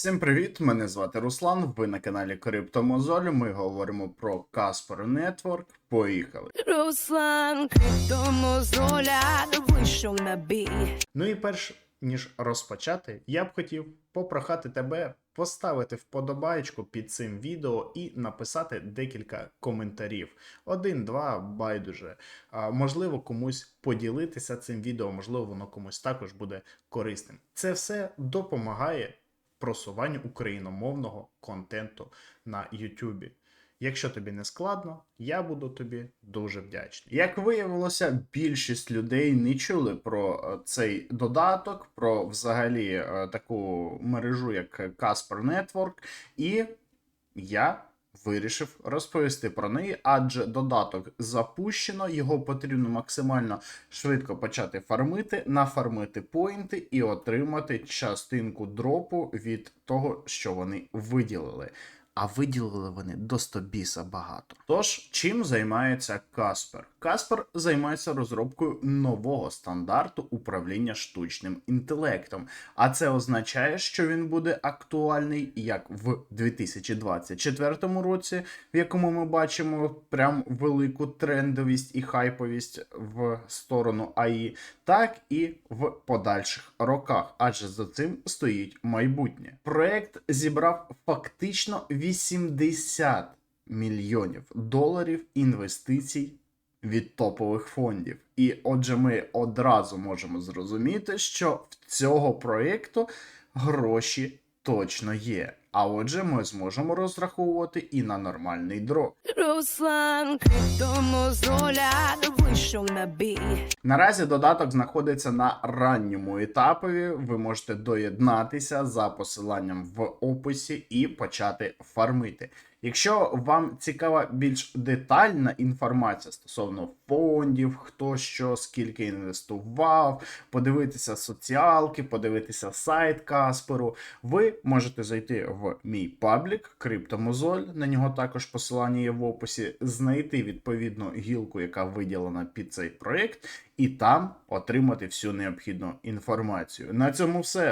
Всім привіт! Мене звати Руслан. Ви на каналі Криптомозоль. Ми говоримо про Каспер Network. Поїхали. Руслан Криптомозоля вийшов на бій. Ну і перш ніж розпочати, я б хотів попрохати тебе поставити вподобайку під цим відео і написати декілька коментарів. Один, два, байдуже. А, можливо, комусь поділитися цим відео, можливо, воно комусь також буде корисним. Це все допомагає просуванню україномовного контенту на Ютубі. Якщо тобі не складно, я буду тобі дуже вдячний. Як виявилося, більшість людей не чули про е, цей додаток, про взагалі е, таку мережу, як Casper Network, і я вирішив розповісти про неї, адже додаток запущено, його потрібно максимально швидко почати фармити, нафармити поінти і отримати частинку дропу від того, що вони виділили. А виділили вони до 100 біса багато. Тож, чим займається Каспер? Каспер займається розробкою нового стандарту управління штучним інтелектом. А це означає, що він буде актуальний як в 2024 році, в якому ми бачимо прям велику трендовість і хайповість в сторону АІ, так і в подальших роках, адже за цим стоїть майбутнє. Проект зібрав фактично 80 мільйонів доларів інвестицій від топових фондів. І отже, ми одразу можемо зрозуміти, що в цього проєкту гроші точно є. А отже, ми зможемо розраховувати і на нормальний дроп. Руслан на бій. Наразі додаток знаходиться на ранньому етапові. Ви можете доєднатися за посиланням в описі і почати фармити. Якщо вам цікава більш детальна інформація стосовно фондів, хто що, скільки інвестував, подивитися соціалки, подивитися сайт Касперу, ви можете зайти в мій паблік Криптомозоль. На нього також посилання є в описі, знайти відповідну гілку, яка виділена під цей проект, і там отримати всю необхідну інформацію. На цьому все.